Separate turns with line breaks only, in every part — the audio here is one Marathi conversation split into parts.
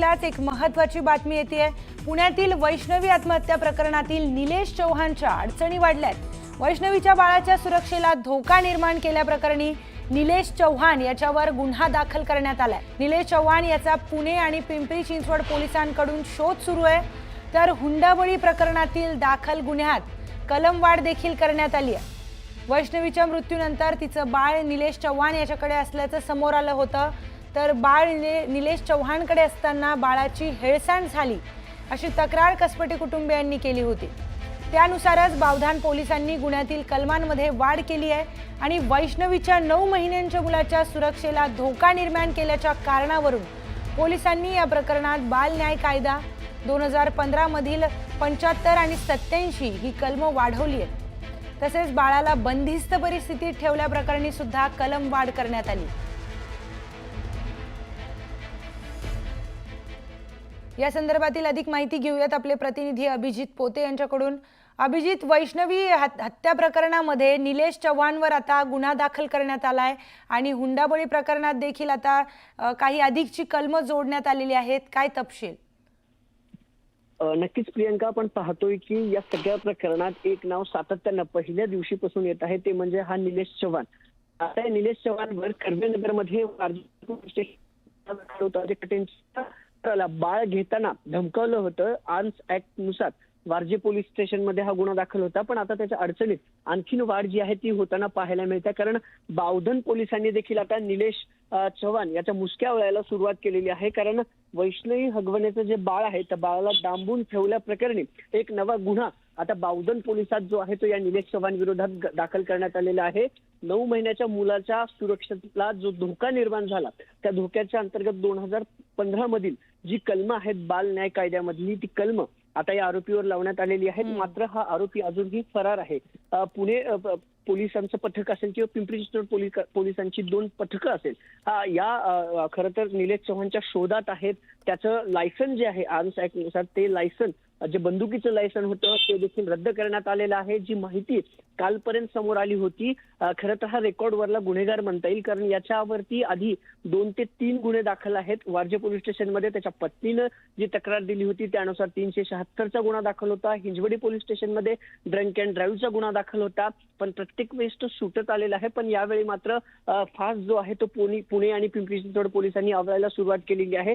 एक महत्वाची बातमी येते पुण्यातील वैष्णवी आत्महत्या प्रकरणातील निलेश चौहानच्या अडचणी वाढल्यात. वैष्णवीच्या बाळाच्या सुरक्षेला धोका निर्माण केल्याप्रकरणी निलेश चव्हाण याच्यावर गुन्हा दाखल करण्यात आलाय. निलेश चव्हाण याचा पुणे आणि पिंपरी चिंचवड पोलिसांकडून शोध सुरू आहे. तर हुंडाबळी प्रकरणातील दाखल गुन्ह्यात कलमवाढ देखील करण्यात आली आहे. वैष्णवीच्या मृत्यूनंतर तिचं बाळ निलेश चव्हाण याच्याकडे असल्याचं समोर आलं होतं. तर बाळ निले निलेश चव्हाणकडे असताना बाळाची हेळसांड झाली अशी तक्रार कसपटी कुटुंबियांनी केली होती. त्यानुसारच बावधान पोलिसांनी गुन्ह्यातील कलमांमध्ये वाढ केली आहे आणि वैष्णवीच्या नऊ महिन्यांच्या मुलाच्या सुरक्षेला धोका निर्माण केल्याच्या कारणावरून पोलिसांनी या प्रकरणात बाल न्याय कायदा दोन हजार पंधरामधील पंच्याहत्तर आणि सत्याऐंशी ही कलमं वाढवली आहेत. तसेच बाळाला बंदिस्त परिस्थितीत ठेवल्याप्रकरणी सुद्धा कलम वाढ करण्यात आली. या संदर्भातील अधिक माहिती घेऊयात आपले प्रतिनिधी अभिजित पोते यांच्याकडून. अभिजित वैष्णवी हत्या प्रकरणामध्ये निलेश चव्हाणवर आता गुन्हा दाखल करण्यात आलाय आणि हुंडाबळी प्रकरणात देखील आता काही अधिकची कलम जोडण्यात आलेली आहेत. काय तपशील?
नक्कीच प्रियंका आपण पाहतोय की या सगळ्या प्रकरणात एक नाव सातत्यानं पहिल्या दिवशीपासून येत आहे ते म्हणजे हा निलेश चव्हाण. आता निलेश चव्हाणवर कर्वेनगरमध्ये होता बाळ घेताना धमकावलं होतं. आर्म्स ऍक्टनुसार वारजे पोलीस स्टेशनमध्ये हा गुन्हा दाखल होता. पण आता त्याच्या अडचणीत आणखीन वाढ जी आहे ती होताना पाहायला मिळते. कारण बावधन पोलिसांनी देखील आता निलेश चव्हाण याच्या मुसक्या वळायला सुरुवात केलेली आहे. कारण वैष्णवी हगवण्याचं जे बाळ आहे त्या बाळाला डांबून ठेवल्या प्रकरणी एक नवा गुन्हा आता बावधन पोलिसात जो आहे तो या निलेश चव्हाण विरोधात दाखल करण्यात आलेला आहे. नऊ महिन्याच्या मुलाच्या सुरक्षेला जो धोका निर्माण झाला त्या धोक्याच्या अंतर्गत दोन हजार पंधरा मधील जी कलमं आहेत बाल न्याय कायद्यामधली ती कलमं आता या आरोपीवर लावण्यात आलेली आहेत. मात्र हा आरोपी अजूनही फरार आहे. पुणे पोलिसांचं पथक असेल किंवा पिंपरी चिंचवड पोलीस पोलिसांची दोन पथकं असेल हा, या खरं तर निलेश चव्हाणच्या शोधात आहेत. त्याचं लायसन जे आहे आर्म्स ऍक्टनुसार ते लायसन जे बंदुकीचं लायसन होतं ते देखील रद्द करण्यात आलेलं आहे. जी माहिती कालपर्यंत समोर आली होती खरं तर हा रेकॉर्डवरला गुन्हेगार म्हणता येईल. कारण याच्यावरती आधी दोन ते तीन गुन्हे दाखल आहेत. वारजे पोलीस स्टेशनमध्ये त्याच्या पत्नीनं जी तक्रार दिली होती त्यानुसार तीनशे शहात्तरचा गुन्हा दाखल होता. हिंजवडी पोलीस स्टेशनमध्ये ड्रंक अँड ड्राईव्हचा गुन्हा दाखल होता. पण प्रत्येक वेळेस तो सुटत आलेला आहे. पण यावेळी मात्र फास्ट जो आहे तो पुणे पुणे आणि पिंपरी चिंचवड पोलिसांनी आवरायला सुरुवात केलेली आहे.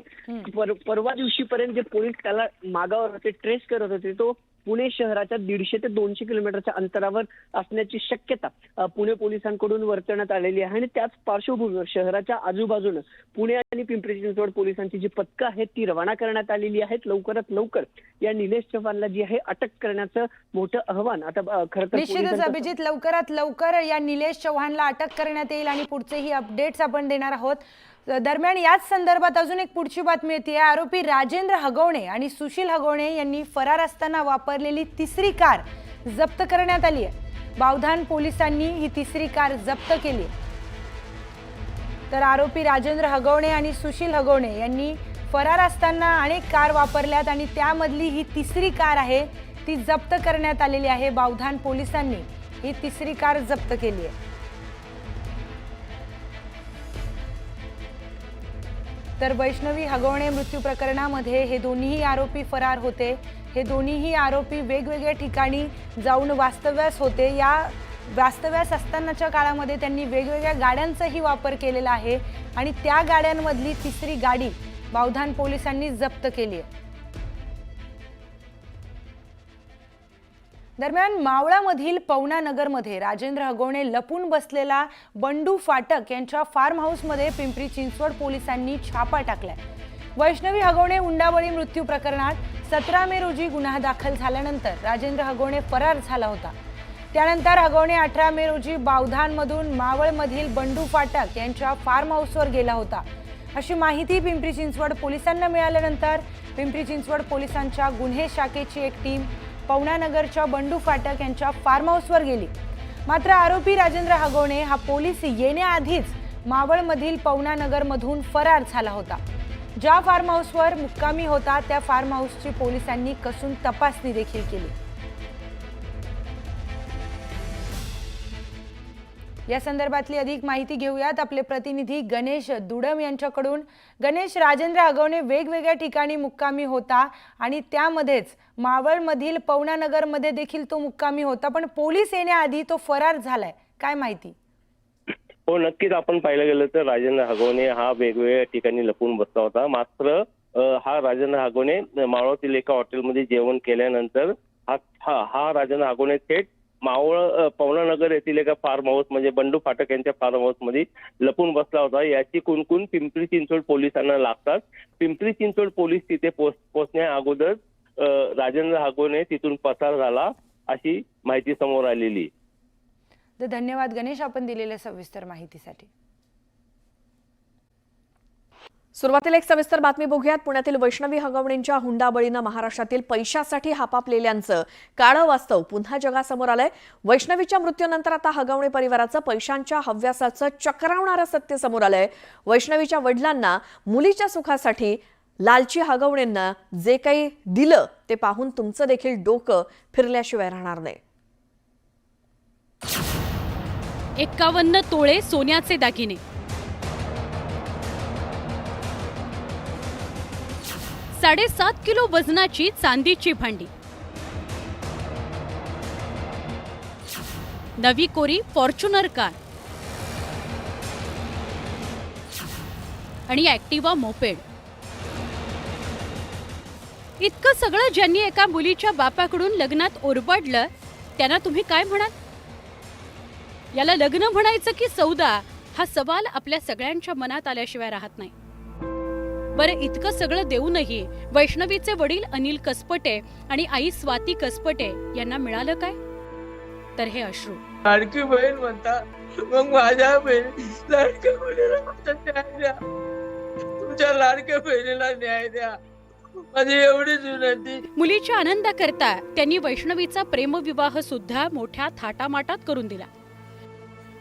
परवा दिवशीपर्यंत जे पोलीस त्याला मागावर होते ट्रेस करत होते तो पुणे शहराच्या दीडशे ते दोनशे किलोमीटरच्या अंतरावर असण्याची शक्यता पुणे पोलिसांकडून वर्तवण्यात आलेली आहे. आणि त्याच पार्श्वभूमीवर शहराच्या आजूबाजूनं पुणे आणि पिंपरी चिंचवड पोलिसांची जी पथकं आहेत ती रवाना करण्यात आलेली आहेत. लवकरात लवकर या निलेश चव्हाणला जी आहे अटक करण्याचं मोठं आव्हान. आता खरं तर
निश्चितच अभिजित लवकरात लवकर या निलेश चव्हाणला अटक करण्यात येईल आणि पुढचेही अपडेट्स आपण देणार आहोत. दरम्यान याच संदर्भात अजून एक पुढची बातमी येते. आरोपी राजेंद्र हगवणे आणि सुशील हगवणे यांनी फरार असताना वापरलेली तिसरी कार जप्त करण्यात आली आहे. बावधान पोलिसांनी ही तिसरी कार जप्त केली आहे. तर आरोपी राजेंद्र हगवणे आणि सुशील हगवणे यांनी फरार असताना अनेक कार वापरल्यात आणि त्यामधली ही तिसरी कार आहे ती जप्त करण्यात आलेली आहे. बावधान पोलिसांनी ही तिसरी कार जप्त केली आहे. तर वैष्णवी हगवणे मृत्यू प्रकरणामध्ये हे दोन्हीही आरोपी फरार होते. हे दोन्हीही आरोपी वेगवेगळ्या ठिकाणी जाऊन वास्तव्यास होते. या वास्तव्यास असतानाच्या काळामध्ये त्यांनी वेगवेगळ्या गाड्यांचाही वापर केलेला आहे आणि त्या गाड्यांमधली तिसरी गाडी बावधान पोलिसांनी जप्त केली आहे. दरम्यान मावळामधील पवना नगरमध्ये राजेंद्र हगवणे लपून बसलेला बंडू फाटक यांच्या फार्म हाऊसमध्ये पिंपरी चिंचवड पोलिसांनी छापा टाकलाय. वैष्णवी हगवणे हुंडाबळी मृत्यू प्रकरणात सतरा मे रोजी गुन्हा दाखल झाल्यानंतर राजेंद्र हगवणे फरार झाला होता. त्यानंतर हगवणे अठरा मे रोजी बावधानमधून मावळमधील बंडू फाटक यांच्या फार्म हाऊसवर गेला होता. अशी माहिती पिंपरी चिंचवड पोलिसांना मिळाल्यानंतर पिंपरी चिंचवड पोलिसांच्या गुन्हे शाखेची एक टीम पवनानगरच्या बंडू फाटक यांच्या फार्म हाऊसवर गेली. मात्र आरोपी राजेंद्र हगवणे हा पोलीस येण्याआधीच मावळमधील पवनानगरमधून फरार झाला होता. ज्या फार्म हाऊसवर मुक्कामी होता त्या फार्म हाऊसची पोलिसांनी कसून तपासणी देखील केली. या संदर्भातली अधिक माहिती घेऊयात. आपले प्रतिनिधी गणेश दुडम यांच्याकडून. गणेश राजेंद्र अगवणे वेगवेगळ्या ठिकाणी मुक्कामी होता आणि त्यामध्येच मावळमधील पवनानगरमध्ये देखील तो मुक्कामी होता पण पोलीस येण्याआधी तो फरार झालाय. काय माहिती?
हो नक्कीच आपण पाहिलं गेलं तर राजेंद्र हागवणे हा वेगवेगळ्या ठिकाणी लपून बसला होता. मात्र हा राजेंद्र हागवणे मावळातील एका हॉटेलमध्ये जेवण केल्यानंतर हा हा हा राजेंद्र हागवणे थेट मावळ पवनानगर येथील एका फार्म हाऊस म्हणजे बंडू फाटक यांच्या फार्म हाऊसमध्ये लपून बसला होता. याची कुणकुण पिंपरी चिंचवड पोलिसांना लागतात. पिंपरी चिंचवड पोलीस तिथे पोच पोचण्या अगोदर राजेंद्र हागोने तिथून पसार झाला अशी माहिती समोर आलेली.
तर धन्यवाद गणेश आपण दिलेल्या सविस्तर माहितीसाठी.
सुरुवातीला एक सविस्तर बातमी बघूयात. पुण्यातील वैष्णवी हगवणींच्या हुंडाबळीनं महाराष्ट्रातील पैशासाठी हापापलेल्यांचं काळं वास्तव पुन्हा जगासमोर आलंय. वैष्णवीच्या मृत्यूनंतर आता हगवणे परिवाराचं पैशांच्या हव्यासाचं चक्रावणारं सत्य समोर आलंय. वैष्णवीच्या वडिलांना मुलीच्या सुखासाठी लालची हगवणेंना जे काही दिलं ते पाहून तुमचं देखील डोकं फिरल्याशिवाय राहणार नाही.
एक्कावन्न तोळे सोन्याचे दागिने. साडेसात किलो वजनाची चांदीची भांडी. नवी कोरी फॉर्च्युनर कार. आणि ॲक्टिवा मोपेड. इतकं सगळं ज्यांनी एका मुलीच्या बापाकडून लग्नात ओरबाडलं त्यांना तुम्ही काय म्हणाल? याला लग्न म्हणायचं की सौदा हा सवाल आपल्या सगळ्यांच्या मनात आल्याशिवाय राहत नाही. बरं इतकं सगळं देऊनही वैष्णवीचे वडील अनिल कसपटे आणि आई स्वाती कसपटे यांना मिळालं काय? तर हे अश्रू.
लाडकी बहीण म्हणता मग माझ्या बहीण लाडक्या बहिणीला न्याय द्या. तुमच्या लाडक्या बहिणीला न्याय द्या.
मुलीच्या आनंदाकरता त्यांनी वैष्णवीचा प्रेमविवाह सुद्धा मोठ्या थाटामाटात करून दिला.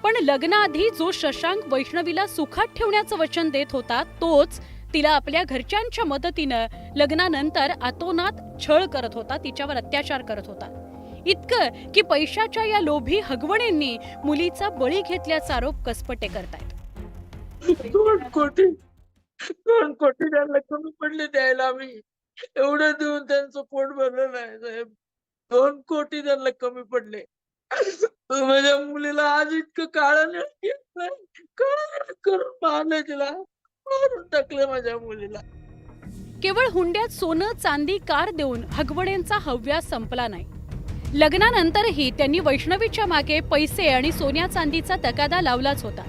पण लग्नाआधी जो शशांक वैष्णवीला सुखात ठेवण्याचं वचन देत होता तोच तिला आपल्या घरच्यांच्या मदतीनं लग्नानंतर आतोनात छळ करत होता तिच्यावर अत्याचार करत होता. इतकं की पैशाच्या या लोभी हगवणेंनी मुलीचा बळी घेतल्याचा आरोप कसपटे करतायत.
दोन कोटी दोन कोटी त्यांना कमी पडले द्यायला आम्ही. एवढं देऊन त्यांचं पोट भरलं नाही साहेब. दोन कोटी त्यांना कमी पडले. माझ्या मुलीला आज इतकं काळ करून मारलं तिला. मारून टाकलं माझ्या मुलीला.
केवळ हुंड्यात सोनं चांदी कार देऊन हगवडेंचा हव्या संपला नाही. लग्नानंतरही त्यांनी वैष्णवीच्या मागे पैसे आणि सोन्या चांदीचा तकादा लावलाच होता.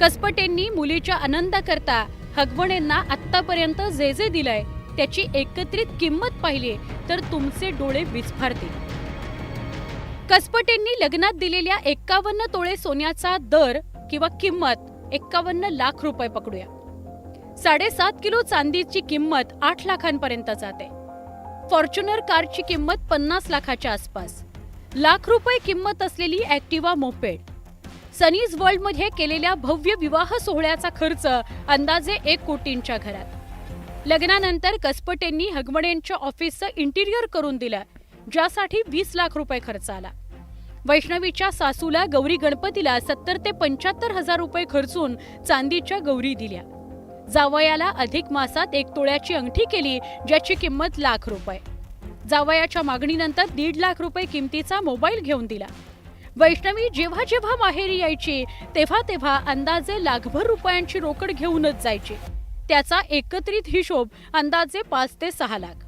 कसपटेंनी मुलीच्या आनंदाकरता हगवणेंना आत्तापर्यंत जे जे दिलंय त्याची एकत्रित किंमत पाहिली तर तुमचे डोळे विस्फारतील. कसपटेंनी लग्नात दिलेल्या एक्कावन्न तोळे सोन्याचा दर किंवा किंमत एक्कावन्न लाख रुपये पकडूया. साडेसात किलो चांदीची किंमत आठ लाखांपर्यंत जाते. फॉर्च्युनर कारची किंमत पन्नास लाखाच्या आसपास. लाख रुपये किंमत असलेली ॲक्टिवा मोपेड. सनीज वर्ल्डमध्ये केलेल्या भव्य विवाह सोहळ्याचा खर्च अंदाजे एक कोटींच्या घरात. लग्नानंतर कसपटेंनी हगमडेंच्या ऑफिसचं इंटिरियर करून दिलं ज्यासाठी वीस लाख रुपये खर्च आला. वैष्णवीच्या सासूला गौरी गणपतीला सत्तर ते पंच्याहत्तर हजार रुपये खर्चून चांदीच्या गौरी दिल्या. जावयाला अधिक मासात एक तोळ्याची अंगठी केली ज्याची किंमत लाख रुपये. जावयाच्या मागणीनंतर दीड लाख रुपये किमतीचा मोबाईल घेऊन दिला. वैष्णवी जेव्हा जेव्हा माहेरी यायची तेव्हा तेव्हा अंदाजे लाखभर रुपयांची रोकड घेऊनच जायची. त्याचा एकत्रित हिशोब अंदाजे पाच ते सहा लाख.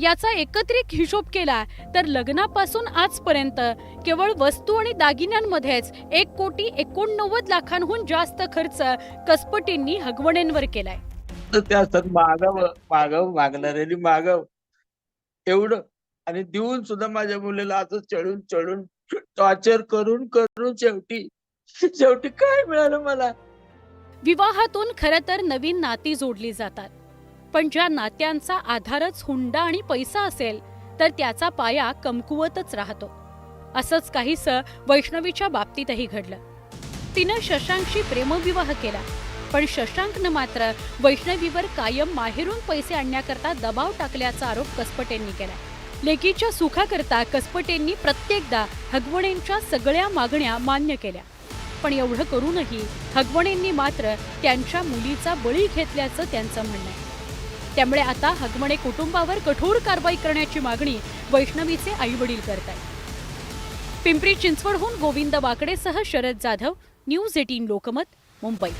याचा एकत्रित हिशोब केला तर लग्नापासून आजपर्यंत केवळ वस्तू आणि दागिन्यांमध्येच एक कोटी एकोणनव्वद लाखांहून जास्त खर्च कसपटींनी हगवणेंवर केलाय.
तर ते असतात मागाव मागाव मागणाऱ्यांनी मागाव. एवढं. आणि देऊन सुद्धा माझ्या मुलीला असं चढून चढून टॉर्चर करून करून शेवटी शेवटी काय मिळालं मला?
विवाहातून खरं तर नवीन नाती जोडली जातात. पण ज्या नात्यांचा आधारच हुंडा आणि पैसा असेल तर त्याचा पाया कमकुवतच राहतो. असंच काहीसं वैष्णवीच्या बाबतीतही घडलं. तिनं शशांकशी प्रेमविवाह केला पण शशांकनं मात्र वैष्णवीवर कायम माहेरून पैसे आणण्याकरता दबाव टाकल्याचा आरोप कसपटेंनी केला. लेकीच्या सुखाकरता कसपटेंनी प्रत्येकदा हगवणेंच्या सगळ्या मागण्या मान्य केल्या. पण एवढं करूनही हगवणेंनी मात्र त्यांच्या मुलीचा बळी घेतल्याचं त्यांचं म्हणणं आहे. त्यामुळे आता हगमणे कुटुंबावर कठोर कारवाई करण्याची मागणी वैष्णवीचे आई वडील करत आहेत पिंपरी चिंचवडहून गोविंद वाकडेसह शरद जाधव न्यूज एटीन लोकमत मुंबई.